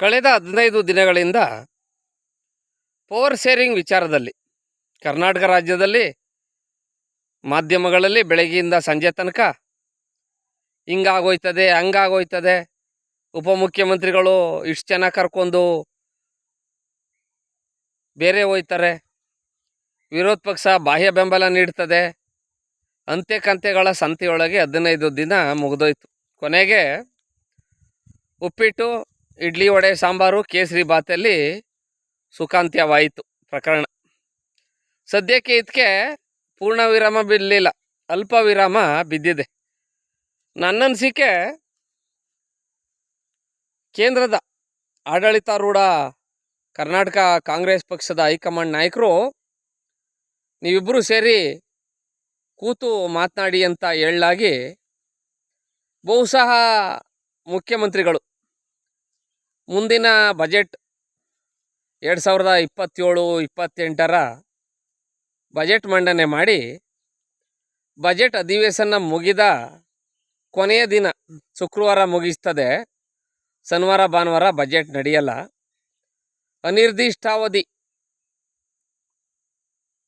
ಕಳೆದ ಹದಿನೈದು ದಿನಗಳಿಂದ ಪವರ್ ಶೇರಿಂಗ್ ವಿಚಾರದಲ್ಲಿ ಕರ್ನಾಟಕ ರಾಜ್ಯದಲ್ಲಿ ಮಾಧ್ಯಮಗಳಲ್ಲಿ ಬೆಳಗ್ಗೆಯಿಂದ ಸಂಜೆ ತನಕ ಹಿಂಗಾಗೋಯ್ತದೆ, ಹಂಗಾಗೋಯ್ತದೆ. ಉಪಮುಖ್ಯಮಂತ್ರಿಗಳು ಇಷ್ಟು ಜನ ಕರ್ಕೊಂಡು ಬೇರೆ ಹೋಯ್ತಾರೆ. ವಿರೋಧ ಪಕ್ಷ ಬಾಹ್ಯ ಬೆಂಬಲ ನೀಡ್ತದೆ. ಅಂತೆ ಕಂತೆಗಳ ಸಂತೆಯೊಳಗೆ ಹದಿನೈದು ದಿನ ಮುಗಿದೋಯ್ತು. ಕೊನೆಗೆ ಉಪ್ಪಿಟ್ಟು ಇಡ್ಲಿ ವಡೆ, ಸಾಂಬಾರು, ಕೇಸರಿ ಬಾತಲ್ಲಿ ಸುಖಾಂತ್ಯವಾಯಿತು ಪ್ರಕರಣ. ಸದ್ಯಕ್ಕೆ ಇದಕ್ಕೆ ಪೂರ್ಣ ವಿರಾಮ ಬಿಡಲಿಲ್ಲ. ಅಲ್ಪ ವಿರಾಮ ಬಿದ್ದಿದೆ. ನನ್ನನಿಸಿಕೆ ಕೇಂದ್ರದ ಆಡಳಿತಾರೂಢ ಕರ್ನಾಟಕ ಕಾಂಗ್ರೆಸ್ ಪಕ್ಷದ ಹೈಕಮಾಂಡ್ ನಾಯಕರು ನೀವಿಬ್ಬರು ಸೇರಿ ಕೂತು ಮಾತನಾಡಿ ಅಂತ ಹೇಳಲಾಗಿ ಬಹುಶಃ ಮುಖ್ಯಮಂತ್ರಿಗಳು ಮುಂದಿನ ಬಜೆಟ್ ಎರಡು ಸಾವಿರದ ಇಪ್ಪತ್ತೇಳು, ಇಪ್ಪತ್ತೆಂಟರ ಬಜೆಟ್ ಮಂಡನೆ ಮಾಡಿ ಬಜೆಟ್ ಅಧಿವೇಶನ ಮುಗಿದ ಕೊನೆಯ ದಿನ ಶುಕ್ರವಾರ ಮುಗಿಸ್ತದೆ. ಶನಿವಾರ, ಭಾನುವಾರ ಬಜೆಟ್ ನಡೆಯಲ್ಲ. ಅನಿರ್ದಿಷ್ಟಾವಧಿ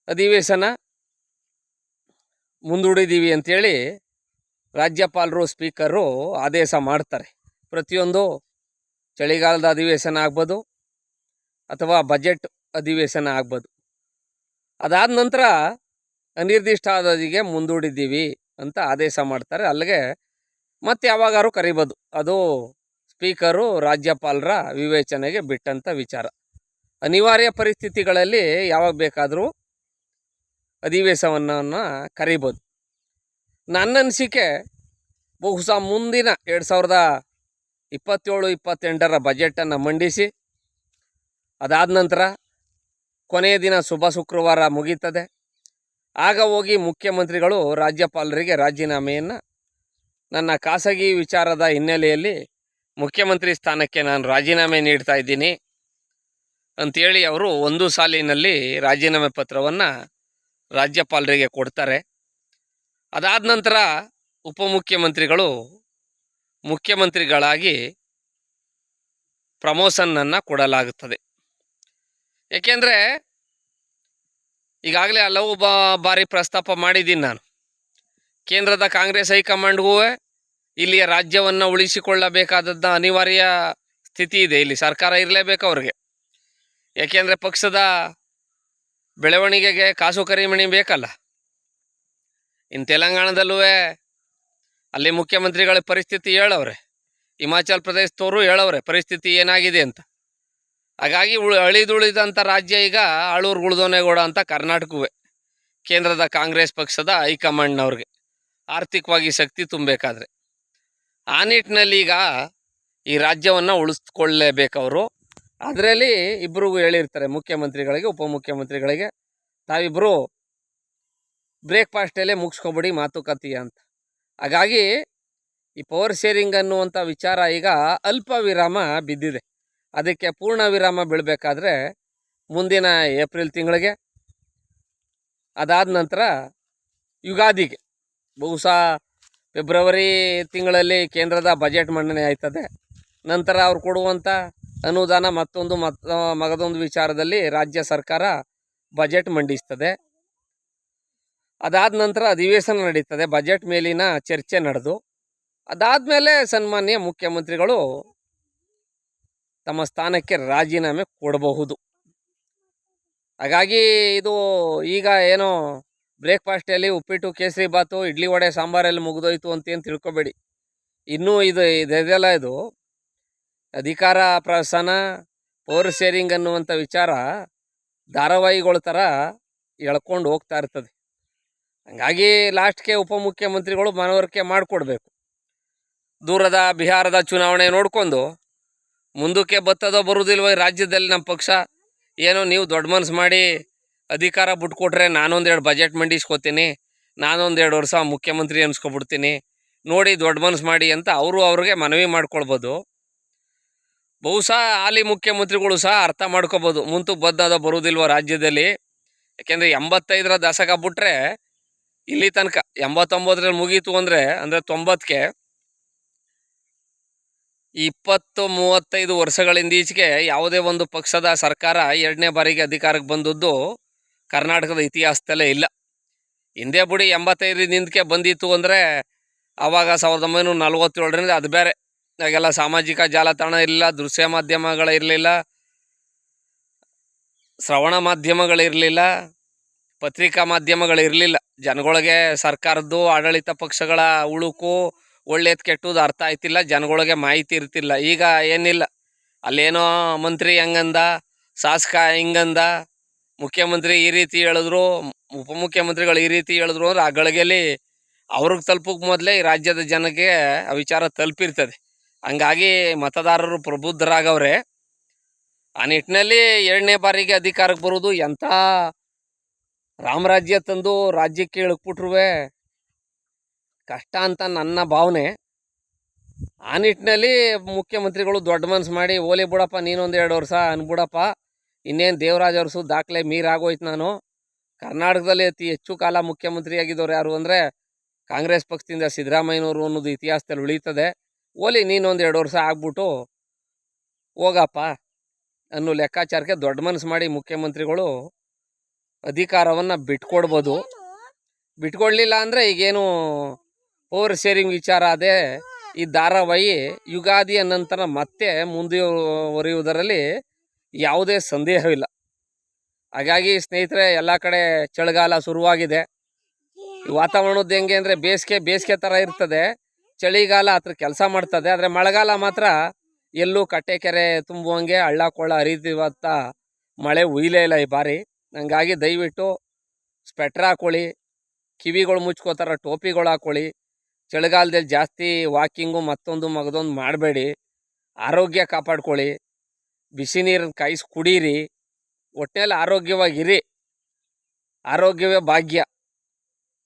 ಅಧಿವೇಶನ ಮುಂದೂಡಿದ್ದೀವಿ ಅಂಥೇಳಿ ರಾಜ್ಯಪಾಲರು, ಸ್ಪೀಕರು ಆದೇಶ ಮಾಡ್ತಾರೆ. ಪ್ರತಿಯೊಂದು ಚಳಿಗಾಲದ ಅಧಿವೇಶನ ಆಗ್ಬೋದು ಅಥವಾ ಬಜೆಟ್ ಅಧಿವೇಶನ ಆಗ್ಬೋದು. ಅದಾದ ನಂತರ ಅನಿರ್ದಿಷ್ಟ ಅವಧಿಗೆ ಮುಂದೂಡಿದ್ದೀವಿ ಅಂತ ಆದೇಶ ಮಾಡ್ತಾರೆ. ಅಲ್ಲಿಗೆ ಮತ್ತೆ ಯಾವಾಗಾರು ಕರಿಬೋದು. ಅದು ಸ್ಪೀಕರು, ರಾಜ್ಯಪಾಲರ ವಿವೇಚನೆಗೆ ಬಿಟ್ಟಂಥ ವಿಚಾರ. ಅನಿವಾರ್ಯ ಪರಿಸ್ಥಿತಿಗಳಲ್ಲಿ ಯಾವಾಗ ಬೇಕಾದರೂ ಅಧಿವೇಶನವನ್ನು ಕರಿಬೋದು. ನನ್ನ ಅನಿಸಿಕೆ ಬಹುಶಃ ಮುಂದಿನ ಎರಡು ಸಾವಿರದ ಇಪ್ಪತ್ತೇಳು, ಇಪ್ಪತ್ತೆಂಟರ ಬಜೆಟನ್ನು ಮಂಡಿಸಿ, ಅದಾದ ನಂತರ ಕೊನೆಯ ದಿನ ಶುಭ ಶುಕ್ರವಾರ ಮುಗೀತದೆ. ಆಗ ಹೋಗಿ ಮುಖ್ಯಮಂತ್ರಿಗಳು ರಾಜ್ಯಪಾಲರಿಗೆ ರಾಜೀನಾಮೆಯನ್ನು, ನನ್ನ ಖಾಸಗಿ ವಿಚಾರದ ಹಿನ್ನೆಲೆಯಲ್ಲಿ ಮುಖ್ಯಮಂತ್ರಿ ಸ್ಥಾನಕ್ಕೆ ನಾನು ರಾಜೀನಾಮೆ ನೀಡ್ತಾ ಇದ್ದೀನಿ ಅಂಥೇಳಿ ಅವರು ಒಂದು ಸಾಲಿನಲ್ಲಿ ರಾಜೀನಾಮೆ ಪತ್ರವನ್ನು ರಾಜ್ಯಪಾಲರಿಗೆ ಕೊಡ್ತಾರೆ. ಅದಾದ ನಂತರ ಉಪಮುಖ್ಯಮಂತ್ರಿಗಳು ಮುಖ್ಯಮಂತ್ರಿಗಳಾಗಿ ಪ್ರಮೋಷನ್ನನ್ನು ಕೊಡಲಾಗುತ್ತದೆ. ಏಕೆಂದರೆ ಈಗಾಗಲೇ ಹಲವು ಬಾರಿ ಪ್ರಸ್ತಾಪ ಮಾಡಿದ್ದೀನಿ ನಾನು. ಕೇಂದ್ರದ ಕಾಂಗ್ರೆಸ್ ಹೈಕಮಾಂಡ್ಗೂ ಇಲ್ಲಿಯ ರಾಜ್ಯವನ್ನು ಉಳಿಸಿಕೊಳ್ಳಬೇಕಾದದ್ದು ಅನಿವಾರ್ಯ ಸ್ಥಿತಿ ಇದೆ. ಇಲ್ಲಿ ಸರ್ಕಾರ ಇರಲೇಬೇಕು ಅವ್ರಿಗೆ. ಏಕೆಂದರೆ ಪಕ್ಷದ ಬೆಳವಣಿಗೆಗೆ ಕಾಸು ಕರಿಮಣಿ ಬೇಕಲ್ಲ. ಇನ್ನು ತೆಲಂಗಾಣದಲ್ಲೂ ಅಲ್ಲಿ ಮುಖ್ಯಮಂತ್ರಿಗಳ ಪರಿಸ್ಥಿತಿ ಹೇಳವ್ರೆ. ಹಿಮಾಚಲ್ ಪ್ರದೇಶದವರು ಹೇಳವ್ರೆ, ಪರಿಸ್ಥಿತಿ ಏನಾಗಿದೆ ಅಂತ. ಹಾಗಾಗಿ ಉಳ್ ಅಳಿದುಳಿದಂಥ ರಾಜ್ಯ ಈಗ ಆಳೂರು ಉಳ್ದೋನೆಗೌಡ ಅಂತ ಕರ್ನಾಟಕವೇ. ಕೇಂದ್ರದ ಕಾಂಗ್ರೆಸ್ ಪಕ್ಷದ ಹೈಕಮಾಂಡ್ನವ್ರಿಗೆ. ಆರ್ಥಿಕವಾಗಿ ಶಕ್ತಿ ತುಂಬಬೇಕಾದ್ರೆ. ಆ ನಿಟ್ಟಿನಲ್ಲಿ ಈಗ ಈ ರಾಜ್ಯವನ್ನು ಉಳಿಸ್ಕೊಳ್ಳೇಬೇಕವರು. ಅದರಲ್ಲಿ ಇಬ್ಬರಿಗೂ ಹೇಳಿರ್ತಾರೆ, ಮುಖ್ಯಮಂತ್ರಿಗಳಿಗೆ, ಉಪಮುಖ್ಯಮಂತ್ರಿಗಳಿಗೆ. ತಾವಿಬ್ಬರು ಬ್ರೇಕ್ಫಾಸ್ಟಲ್ಲೇ ಮುಗಿಸ್ಕೊಬಿಡಿ ಮಾತುಕತೆ ಅಂತ. ಹಾಗಾಗಿ ಈ ಪವರ್ ಶೇರಿಂಗ್ ಅನ್ನುವಂಥ ವಿಚಾರ ಈಗ ಅಲ್ಪ ವಿರಾಮ ಬಿದ್ದಿದೆ. ಅದಕ್ಕೆ ಪೂರ್ಣ ವಿರಾಮ ಬೀಳಬೇಕಾದ್ರೆ ಮುಂದಿನ ಏಪ್ರಿಲ್ ತಿಂಗಳಿಗೆ, ಅದಾದ ನಂತರ ಯುಗಾದಿಗೆ. ಬಹುಶಃ ಫೆಬ್ರವರಿ ತಿಂಗಳಲ್ಲಿ ಕೇಂದ್ರದ ಬಜೆಟ್ ಮಂಡನೆ ಆಯ್ತದೆ. ನಂತರ ಅವ್ರು ಕೊಡುವಂಥ ಅನುದಾನ ಮತ್ತೊಂದು ಮತ್ತ, ಮಗದೊಂದು ವಿಚಾರದಲ್ಲಿ ರಾಜ್ಯ ಸರ್ಕಾರ ಬಜೆಟ್ ಮಂಡಿಸ್ತದೆ. ಅದಾದ ನಂತರ ಅಧಿವೇಶನ ನಡೀತದೆ. ಬಜೆಟ್ ಮೇಲಿನ ಚರ್ಚೆ ನಡೆದು, ಅದಾದಮೇಲೆ ಸನ್ಮಾನ್ಯ ಮುಖ್ಯಮಂತ್ರಿಗಳು ತಮ್ಮ ಸ್ಥಾನಕ್ಕೆ ರಾಜೀನಾಮೆ ಕೊಡಬಹುದು. ಹಾಗಾಗಿ ಇದು ಈಗ ಏನೋ ಬ್ರೇಕ್ಫಾಸ್ಟಲ್ಲಿ ಉಪ್ಪಿಟ್ಟು, ಕೇಸರಿ ಬಾತು, ಇಡ್ಲಿ ವಡೆ, ಸಾಂಬಾರಲ್ಲಿ ಮುಗಿದೋಯ್ತು ಅಂತೇನು ತಿಳ್ಕೊಬೇಡಿ. ಇನ್ನೂ ಇದು ಇದೆಲ್ಲ ಇದು ಅಧಿಕಾರ ಪ್ರಸನ ಪವರ್ ಶೇರಿಂಗ್ ಅನ್ನುವಂಥ ವಿಚಾರ ಧಾರಾವಾಹಿಗಳ ಥರ ಎಳ್ಕೊಂಡು ಹೋಗ್ತಾ ಇರ್ತದೆ. ಹಂಗಾಗಿ ಲಾಸ್ಟ್ಗೆ ಉಪಮುಖ್ಯಮಂತ್ರಿಗಳು ಮನವರಿಕೆ ಮಾಡಿಕೊಡ್ಬೇಕು. ದೂರದ ಬಿಹಾರದ ಚುನಾವಣೆ ನೋಡಿಕೊಂಡು ಮುಂದಕ್ಕೆ ಬತ್ತದೋ ಬರುವುದಿಲ್ವೋ ರಾಜ್ಯದಲ್ಲಿ ನಮ್ಮ ಪಕ್ಷ ಏನೋ ನೀವು ದೊಡ್ಡ ಮನಸ್ಸು ಮಾಡಿ ಅಧಿಕಾರ ಬಿಟ್ಕೊಟ್ರೆ ನಾನೊಂದೆರಡು ಬಜೆಟ್ ಮಂಡಿಸ್ಕೋತೀನಿ ನಾನೊಂದೆರಡು ವರ್ಷ ಮುಖ್ಯಮಂತ್ರಿ ಅನ್ಸ್ಕೊಬಿಡ್ತೀನಿ ನೋಡಿ ದೊಡ್ಡ ಮನಸ್ಸು ಮಾಡಿ ಅಂತ ಅವರು ಅವ್ರಿಗೆ ಮನವಿ ಮಾಡ್ಕೊಳ್ಬೋದು. ಬಹುಶಃ ಹಾಲಿ ಮುಖ್ಯಮಂತ್ರಿಗಳು ಸಹ ಅರ್ಥ ಮಾಡ್ಕೋಬೋದು, ಮುಂತು ಬದ್ದದ ಬರುವುದಿಲ್ವೋ ರಾಜ್ಯದಲ್ಲಿ. ಯಾಕೆಂದರೆ ಎಂಬತ್ತೈದರ ದಶಕ ಬಿಟ್ರೆ ಇಲ್ಲಿ ತನಕ ಎಂಬತ್ತೊಂಬತ್ತರಲ್ಲಿ ಮುಗೀತು ಅಂದರೆ ಅಂದರೆ ತೊಂಬತ್ತಕ್ಕೆ ಇಪ್ಪತ್ತು ಮೂವತ್ತೈದು ವರ್ಷಗಳಿಂದೀಚೆಗೆ ಯಾವುದೇ ಒಂದು ಪಕ್ಷದ ಸರ್ಕಾರ ಎರಡನೇ ಬಾರಿಗೆ ಅಧಿಕಾರಕ್ಕೆ ಬಂದದ್ದು ಕರ್ನಾಟಕದ ಇತಿಹಾಸದಲ್ಲೇ ಇಲ್ಲ. ಹಿಂದೆ ಬಿಡಿ ಎಂಬತ್ತೈದರಿಂದಕ್ಕೆ ಬಂದಿತ್ತು ಅಂದರೆ ಆವಾಗ ಸಾವಿರದ ಒಂಬೈನೂರ ನಲ್ವತ್ತೇಳರಿಂದ ಅದು ಬೇರೆ. ಆಗೆಲ್ಲ ಸಾಮಾಜಿಕ ಜಾಲತಾಣ ಇರಲಿಲ್ಲ, ದೃಶ್ಯ ಮಾಧ್ಯಮಗಳಿರಲಿಲ್ಲ ಶ್ರವಣ ಮಾಧ್ಯಮಗಳಿರಲಿಲ್ಲ ಪತ್ರಿಕಾ ಮಾಧ್ಯಮಗಳು ಇರಲಿಲ್ಲ ಜನಗಳಿಗೆ ಸರ್ಕಾರದ್ದು ಆಡಳಿತ ಪಕ್ಷಗಳ ಉಳುಕು ಒಳ್ಳೇದು ಕೆಟ್ಟದ್ದು ಅರ್ಥ ಆಯ್ತಿಲ್ಲ, ಜನಗಳಿಗೆ ಮಾಹಿತಿ ಇರ್ತಿಲ್ಲ. ಈಗ ಏನಿಲ್ಲ. ಅಲ್ಲೇನೋ ಮಂತ್ರಿ ಹೆಂಗಂದ, ಶಾಸಕ ಹೆಂಗಂದ, ಮುಖ್ಯಮಂತ್ರಿ ಈ ರೀತಿ ಹೇಳಿದ್ರು, ಉಪಮುಖ್ಯಮಂತ್ರಿಗಳು ಈ ರೀತಿ ಹೇಳಿದ್ರು ಅಂದ್ರೆ ಆ ಗಳಿಗೆಯಲ್ಲಿ ಅವ್ರಿಗೆ ತಲುಪಕ್ಕೆ ಮೊದಲೇ ಈ ರಾಜ್ಯದ ಜನಕ್ಕೆ ಆ ವಿಚಾರ ತಲುಪಿರ್ತದೆ. ಹಂಗಾಗಿ ಮತದಾರರು ಪ್ರಬುದ್ಧರಾಗವ್ರೆ. ಆ ನಿಟ್ಟಿನಲ್ಲಿ ಎರಡನೇ ಬಾರಿಗೆ ಅಧಿಕಾರಕ್ಕೆ ಬರೋದು ಎಂಥ ರಾಮರಾಜ್ಯ ತಂದು ರಾಜ್ಯಕ್ಕೆ ಇಳಕ್ಬಿಟ್ರುವೆ ಕಷ್ಟ ಅಂತ ನನ್ನ ಭಾವನೆ. ಆ ನಿಟ್ಟಿನಲ್ಲಿ ಮುಖ್ಯಮಂತ್ರಿಗಳು ದೊಡ್ಡ ಮನಸ್ಸು ಮಾಡಿ, ಓಲಿ ಬಿಡಪ್ಪ, ನೀನೊಂದು ಎರಡು ವರ್ಷ ಅನ್ಬಿಡಪ್ಪ. ಇನ್ನೇನು ದೇವರಾಜ್ ಅರಸು ದಾಖಲೆ ಮೀರಾಗೋಯ್ತು ನಾನು. ಕರ್ನಾಟಕದಲ್ಲಿ ಅತಿ ಹೆಚ್ಚು ಕಾಲ ಮುಖ್ಯಮಂತ್ರಿ ಆಗಿದ್ದವ್ರು ಯಾರು ಅಂದರೆ, ಕಾಂಗ್ರೆಸ್ ಪಕ್ಷದಿಂದ ಸಿದ್ದರಾಮಯ್ಯನವರು ಅನ್ನೋದು ಇತಿಹಾಸದಲ್ಲಿ ಉಳೀತದೆ. ಓಲಿ, ನೀನೊಂದು ಎರಡು ವರ್ಷ ಆಗ್ಬಿಟ್ಟು ಹೋಗಪ್ಪ ಅನ್ನೋ ಲೆಕ್ಕಾಚಾರಕ್ಕೆ ದೊಡ್ಡ ಮನಸ್ಸು ಮಾಡಿ ಮುಖ್ಯಮಂತ್ರಿಗಳು ಅಧಿಕಾರವನ್ನು ಬಿಟ್ಕೊಡ್ಬೋದು. ಬಿಟ್ಕೊಡ್ಲಿಲ್ಲ ಅಂದರೆ ಈಗೇನು ಓವರ್ ಶೇರಿಂಗ್ ವಿಚಾರ ಅದೇ ಈ ಧಾರಾವಾಹಿ ಯುಗಾದಿಯ ನಂತರ ಮತ್ತೆ ಮುಂದುವರಿಯುವುದರಲ್ಲಿ ಯಾವುದೇ ಸಂದೇಹವಿಲ್ಲ. ಹಾಗಾಗಿ ಸ್ನೇಹಿತರೆ ಎಲ್ಲ ಕಡೆ ಚಳಿಗಾಲ ಶುರುವಾಗಿದೆ. ಈ ವಾತಾವರಣದ್ದು ಹೆಂಗೆ ಅಂದರೆ ಬೇಸಿಗೆ ಬೇಸಿಗೆ ಥರ ಇರ್ತದೆ. ಚಳಿಗಾಲ ಹತ್ರ ಕೆಲಸ ಮಾಡ್ತದೆ. ಆದರೆ ಮಳೆಗಾಲ ಮಾತ್ರ ಎಲ್ಲೂ ಕಟ್ಟೆ ಕೆರೆ ತುಂಬುವಂಗೆ ಹಳ್ಳ ಕೊಳ್ಳ ಹರಿದಿವತ್ತ ಮಳೆ ಉಯ್ಲೇ ಇಲ್ಲ ಈ ಬಾರಿ. ಹಂಗಾಗಿ ದಯವಿಟ್ಟು ಸ್ವೆಟ್ರ್ ಹಾಕೊಳ್ಳಿ, ಕಿವಿಗಳು ಮುಚ್ಕೋತಾರ, ಟೋಪಿಗಳು ಹಾಕೊಳ್ಳಿ. ಚಳಿಗಾಲದಲ್ಲಿ ಜಾಸ್ತಿ ವಾಕಿಂಗು ಮತ್ತೊಂದು ಮಗದೊಂದು ಮಾಡಬೇಡಿ. ಆರೋಗ್ಯ ಕಾಪಾಡ್ಕೊಳ್ಳಿ. ಬಿಸಿ ನೀರನ್ನು ಕಾಯಿಸಿ ಕುಡೀರಿ. ಒಟ್ಟಿನಲ್ಲಿ ಆರೋಗ್ಯವಾಗಿರಿ. ಆರೋಗ್ಯವೇ ಭಾಗ್ಯ.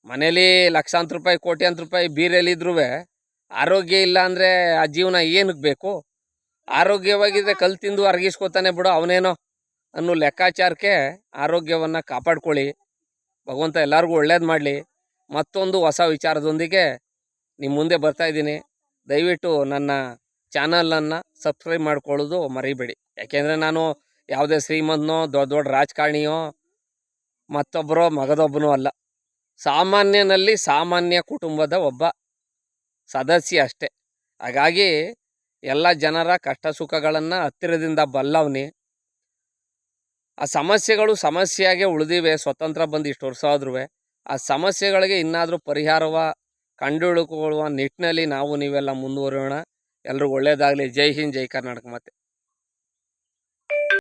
ಮನೇಲಿ ಲಕ್ಷಾಂತರ ರೂಪಾಯಿ ಕೋಟ್ಯಾಂತರ ರೂಪಾಯಿ ಬೀರಲ್ಲಿದ್ರೂ ಆರೋಗ್ಯ ಇಲ್ಲ ಅಂದರೆ ಆ ಜೀವನ ಏನಕ್ಕೆ ಬೇಕು? ಆರೋಗ್ಯವಾಗಿದ್ದರೆ ಕಲ್ ತಿಂದು ಅರಗಿಸ್ಕೊತಾನೆ ಬಿಡು ಅವನೇನೋ. ಅನ್ನೋ ಲೆಕ್ಕಾಚಾರಕ್ಕೆ ಆರೋಗ್ಯವನ್ನು ಕಾಪಾಡ್ಕೊಳ್ಳಿ. ಭಗವಂತ ಎಲ್ಲರಿಗೂ ಒಳ್ಳೇದು ಮಾಡಲಿ. ಮತ್ತೊಂದು ಹೊಸ ವಿಚಾರದೊಂದಿಗೆ ನಿಮ್ಮ ಮುಂದೆ ಬರ್ತಾ ಇದ್ದೀನಿ. ದಯವಿಟ್ಟು ನನ್ನ ಚಾನಲನ್ನು ಸಬ್ಸ್ಕ್ರೈಬ್ ಮಾಡ್ಕೊಳ್ಳೋದು ಮರಿಬೇಡಿ. ಯಾಕೆಂದರೆ ನಾನು ಯಾವುದೇ ಶ್ರೀಮಂತನೋ, ದೊಡ್ಡ ದೊಡ್ಡ ರಾಜಕಾರಣಿಯೋ ಮತ್ತೊಬ್ಬರೋ ಮಗದೊಬ್ಬನೂ ಅಲ್ಲ. ಸಾಮಾನ್ಯನಲ್ಲಿ ಸಾಮಾನ್ಯ ಕುಟುಂಬದ ಒಬ್ಬ ಸದಸ್ಯ ಅಷ್ಟೇ. ಹಾಗಾಗಿ ಎಲ್ಲ ಜನರ ಕಷ್ಟ ಸುಖಗಳನ್ನು ಹತ್ತಿರದಿಂದ ಬಲ್ಲವನಿ ಆ ಸಮಸ್ಯೆಗಳು ಸಮಸ್ಯೆಯಾಗೆ ಉಳಿದಿವೆ, ಸ್ವತಂತ್ರ ಬಂದು ಇಷ್ಟು ವರ್ಷ ಆದ್ರೂ ಆ ಸಮಸ್ಯೆಗಳಿಗೆ ಇನ್ನಾದರೂ ಪರಿಹಾರವ ಕಂಡುಹಿಡ್ಕೊಳ್ಳುವ ನಿಟ್ಟಿನಲ್ಲಿ ನಾವು ನೀವೆಲ್ಲ ಮುಂದುವರಿಯೋಣ. ಎಲ್ಲರೂ ಒಳ್ಳೇದಾಗಲಿ. ಜೈ ಹಿಂದ್, ಜೈ ಕರ್ನಾಟಕ ಮತ್ತೆ